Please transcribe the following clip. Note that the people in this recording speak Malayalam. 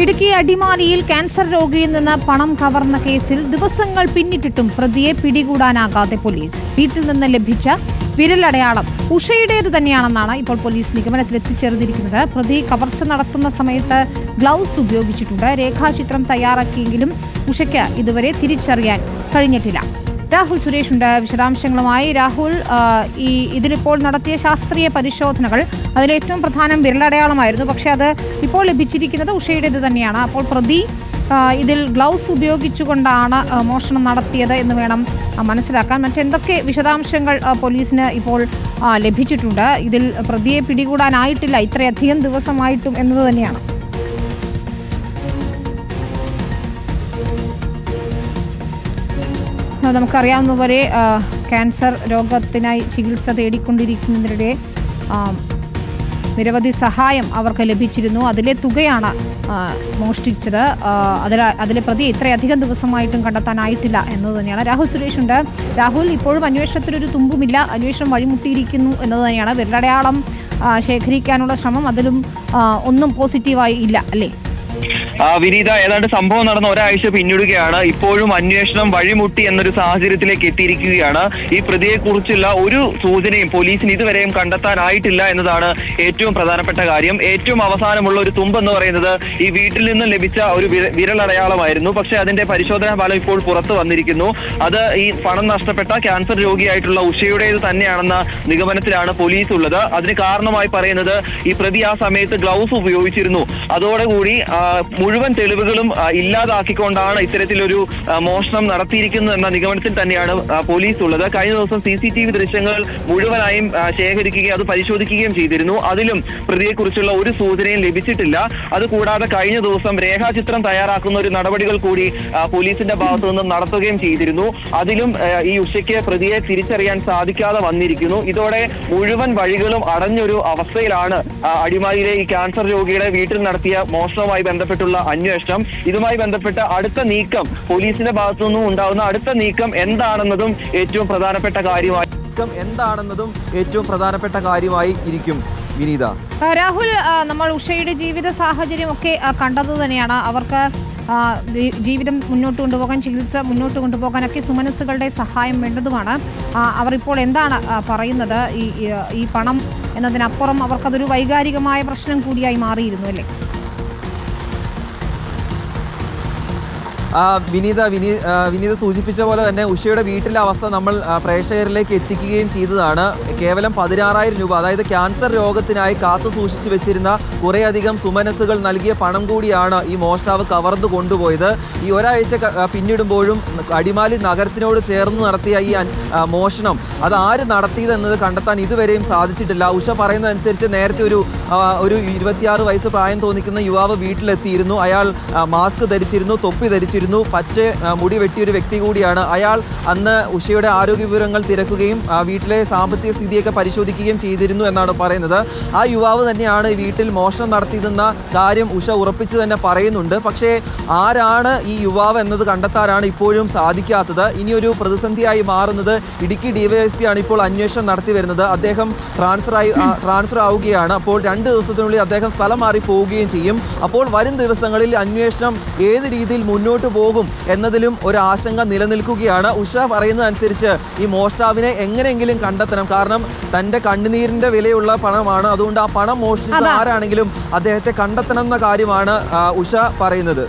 ഇടുക്കി അടിമാലിയിൽ ക്യാൻസർ രോഗിയിൽ നിന്ന് പണം കവർന്ന കേസിൽ ദിവസങ്ങൾ പിന്നിട്ടിട്ടും പ്രതിയെ പിടികൂടാനാകാതെ പോലീസ് വീട്ടിൽ നിന്ന് ലഭിച്ച വിരലടയാളം ഉഷയുടേത് തന്നെയാണെന്നാണ് ഇപ്പോൾ പോലീസ് നിഗമനത്തിൽ എത്തിച്ചേർന്നിരിക്കുന്നത്. പ്രതി കവർച്ച നടത്തുന്ന സമയത്ത് ഗ്ലൗസ് ഉപയോഗിച്ചിട്ടുണ്ട്. രേഖാചിത്രം തയ്യാറാക്കിയെങ്കിലും ഉഷയ്ക്ക് ഇതുവരെ തിരിച്ചറിയാൻ കഴിഞ്ഞിട്ടില്ല. രാഹുൽ സുരേഷ് ഉണ്ട് വിശദാംശങ്ങളുമായി രാഹുൽ ഈ ഇതിലിപ്പോൾ നടത്തിയ ശാസ്ത്രീയ പരിശോധനകൾ അതിലേറ്റവും പ്രധാനം വിരലടയാളമായിരുന്നു. പക്ഷേ അത് ഇപ്പോൾ ലഭിച്ചിരിക്കുന്നത് ഉഷയുടേത് തന്നെയാണ്. അപ്പോൾ പ്രതി ഇതിൽ ഗ്ലൗസ് ഉപയോഗിച്ചുകൊണ്ടാണ് മോഷണം നടത്തിയത് എന്ന് വേണം മനസ്സിലാക്കാൻ. മറ്റെന്തൊക്കെ വിശദാംശങ്ങൾ പോലീസിന് ഇപ്പോൾ ലഭിച്ചിട്ടുണ്ട്? ഇതിൽ പ്രതിയെ പിടികൂടാനായിട്ടില്ല. ഇത്രയധികം ദിവസമായിട്ടും എന്നത് തന്നെയാണ്. ആ, നമുക്കറിയാവുന്നതുപോലെ ആ, ക്യാൻസർ രോഗത്തിനായി ചികിത്സ തേടിക്കൊണ്ടിരിക്കുന്നതിനിടെ നിരവധി സഹായം അവർക്ക് ലഭിച്ചിരുന്നു. അതിലെ തുകയാണ് മോഷ്ടിച്ചത്. അതിൽ അതിലെ പ്രതി ഇത്രയധികം ദിവസമായിട്ടും കണ്ടെത്താനായിട്ടില്ല എന്നത് തന്നെയാണ്. രാഹുൽ സുരേഷ് ഉണ്ട്. രാഹുൽ ഇപ്പോഴും അന്വേഷണത്തിനൊരു തുമ്പുമില്ല. അന്വേഷണം വഴിമുട്ടിയിരിക്കുന്നു എന്നത് തന്നെയാണ്. വിരലടയാളം ശേഖരിക്കാനുള്ള ശ്രമം അതിലും ഒന്നും പോസിറ്റീവായി ഇല്ല അല്ലേ? വിനീത ഏതാണ്ട് സംഭവം നടന്ന ഒരാഴ്ച പിന്നിടുകയാണ്. ഇപ്പോഴും അന്വേഷണം വഴിമുട്ടി എന്നൊരു സാഹചര്യത്തിലേക്ക് എത്തിയിരിക്കുകയാണ്. ഈ പ്രതിയെ കുറിച്ചുള്ള ഒരു സൂചനയും പോലീസിന് ഇതുവരെയും കണ്ടെത്താനായിട്ടില്ല എന്നതാണ് ഏറ്റവും പ്രധാനപ്പെട്ട കാര്യം. ഏറ്റവും അവസാനമുള്ള ഒരു തുമ്പ് എന്ന് പറയുന്നത് ഈ വീട്ടിൽ നിന്നും ലഭിച്ച ഒരു വിര- വിരലടയാളമായിരുന്നു. പക്ഷേ അതിന്റെ പരിശോധനാ ഫലം ഇപ്പോൾ പുറത്തു വന്നിരിക്കുന്നു. അത് ഈ പണം നഷ്ടപ്പെട്ട ക്യാൻസർ രോഗിയായിട്ടുള്ള ഉഷയുടേത് തന്നെയാണെന്ന നിഗമനത്തിലാണ് പോലീസ് ഉള്ളത് അതിന് കാരണമായി പറയുന്നത് ഈ പ്രതി ആ സമയത്ത് ഗ്ലൗസ് ഉപയോഗിച്ചിരുന്നു. അതോടുകൂടി മുഴുവൻ തെളിവുകളും ഇല്ലാതാക്കിക്കൊണ്ടാണ് ഇത്തരത്തിലൊരു മോഷണം നടത്തിയിരിക്കുന്നത് എന്ന നിഗമനത്തിൽ തന്നെയാണ് പോലീസ് ഉള്ളത് കഴിഞ്ഞ ദിവസം സി സി ടി വി ദൃശ്യങ്ങൾ മുഴുവനായും ശേഖരിക്കുകയും അത് പരിശോധിക്കുകയും ചെയ്തിരുന്നു. അതിലും പ്രതിയെക്കുറിച്ചുള്ള ഒരു സൂചനയും ലഭിച്ചിട്ടില്ല. അതുകൂടാതെ കഴിഞ്ഞ ദിവസം രേഖാചിത്രം തയ്യാറാക്കുന്ന ഒരു നടപടികൾ കൂടി പോലീസിന്റെ ഭാഗത്തു നിന്നും നടത്തുകയും ചെയ്തിരുന്നു. അതിലും ഈ ഉച്ചയ്ക്ക് പ്രതിയെ തിരിച്ചറിയാൻ സാധിക്കാതെ വന്നിരിക്കുന്നു. ഇതോടെ മുഴുവൻ വഴികളും അടഞ്ഞൊരു അവസ്ഥയിലാണ് അടിമാലിയിലെ ഈ ക്യാൻസർ രോഗിയുടെ വീട്ടിൽ നടത്തിയ മോഷണവുമായി ബന്ധപ്പെട്ടുള്ള അന്വേഷണം. ഇതുമായി ബന്ധപ്പെട്ട അടുത്ത നീക്കം പോലീസിന്റെ ഭാഗത്തു നിന്നും ഉണ്ടാകുന്ന അടുത്ത നീക്കം എന്താണെന്നതും ഏറ്റവും പ്രധാനപ്പെട്ട കാര്യമായി നീക്കം എന്താണെന്നതും ഏറ്റവും പ്രധാനപ്പെട്ട കാര്യമായി ഇരിക്കും. വിനീത. രാഹുൽ നമ്മൾ ഉഷയുടെ ജീവിത സാഹചര്യം ഒക്കെ കണ്ടത് തന്നെയാണ്. അവർക്ക് ജീവിതം മുന്നോട്ട് കൊണ്ടുപോകാൻ ചികിത്സ മുന്നോട്ട് കൊണ്ടുപോകാനൊക്കെ സുമനസ്സുകളുടെ സഹായം വേണ്ടതുമാണ്. അവർ ഇപ്പോൾ എന്താണ് പറയുന്നത്? ഈ- ഈ പണം എന്നതിനപ്പുറം അവർക്കതൊരു വൈകാരികമായ പ്രശ്നം കൂടിയായി മാറിയിരുന്നു അല്ലേ? വിനീത വിനീ വിനീത സൂചിപ്പിച്ച പോലെ തന്നെ ഉഷയുടെ വീട്ടിലെ അവസ്ഥ നമ്മൾ പ്രേക്ഷകരിലേക്ക് എത്തിക്കുകയും ചെയ്തതാണ്. കേവലം പതിനാറായിരം രൂപ അതായത് ക്യാൻസർ രോഗത്തിനായി കാത്തു സൂക്ഷിച്ചു വെച്ചിരുന്ന കുറേയധികം സുമനസ്സുകൾ നൽകിയ പണം കൂടിയാണ് ഈ മോഷ്ടാവ് കവർന്നു കൊണ്ടുപോയത്. ഈ ഒരാഴ്ച പിന്നിടുമ്പോഴും അടിമാലി നഗരത്തിനോട് ചേർന്ന് നടത്തിയ ഈ മോഷണം അത് ആര് നടത്തിയതെന്നത് കണ്ടെത്താൻ ഇതുവരെയും സാധിച്ചിട്ടില്ല. ഉഷ പറയുന്നതനുസരിച്ച് നേരത്തെ ഒരു ഒരു ഇരുപത്തിയാറ് വയസ്സ് പ്രായം തോന്നിക്കുന്ന യുവാവ് വീട്ടിലെത്തിയിരുന്നു. അയാൾ മാസ്ക് ധരിച്ചിരുന്നു തൊപ്പി ധരിച്ചിരുന്നു. പച്ച ആ, മുടി വെട്ടിയ ഒരു വ്യക്തി കൂടിയാണ്. അയാൾ അന്ന് ഉഷയുടെ ആരോഗ്യ വിവരങ്ങൾ തിരക്കുകയും വീട്ടിലെ സാമ്പത്തിക സ്ഥിതിയൊക്കെ പരിശോധിക്കുകയും ചെയ്തിരുന്നു എന്നാണ് പറയുന്നത്. ആ യുവാവ് തന്നെയാണ് വീട്ടിൽ മോഷണം നടത്തിയതെന്ന കാര്യം ഉഷ ഉറപ്പിച്ചു തന്നെ പറയുന്നുണ്ട്. പക്ഷേ ആരാണ് ഈ യുവാവ് എന്നത് കണ്ടെത്താനാണ് ഇപ്പോഴും സാധിക്കാത്തത്. ഇനിയൊരു പ്രതിസന്ധിയായി മാറുന്നത് ഇടുക്കി ഡിവൈഎസ്പി ആണ് ഇപ്പോൾ അന്വേഷണം നടത്തി വരുന്നത്. അദ്ദേഹം ട്രാൻസ്ഫർ ആയി ട്രാൻസ്ഫർ ആവുകയാണ്. അപ്പോൾ രണ്ട് ദിവസത്തിനുള്ളിൽ അദ്ദേഹം സ്ഥലം മാറി പോവുകയും ചെയ്യും. അപ്പോൾ വരും ദിവസങ്ങളിൽ അന്വേഷണം ഏത് രീതിയിൽ മുന്നോട്ട് പോകും എന്നതിലും ഒരു ആശങ്ക നിലനിൽക്കുകയാണ്. ഉഷ പറയുന്നതനുസരിച്ച് ഈ മോഷ്ടാവിനെ എങ്ങനെയെങ്കിലും കണ്ടെത്തണം. കാരണം തന്റെ കണ്ണുനീരിന്റെ വിലയുള്ള പണമാണ്. അതുകൊണ്ട് ആ പണം മോഷ്ടിച്ച ആരാണെങ്കിലും അദ്ദേഹത്തെ കണ്ടെത്തണം എന്ന കാര്യമാണ് ഉഷ പറയുന്നത്.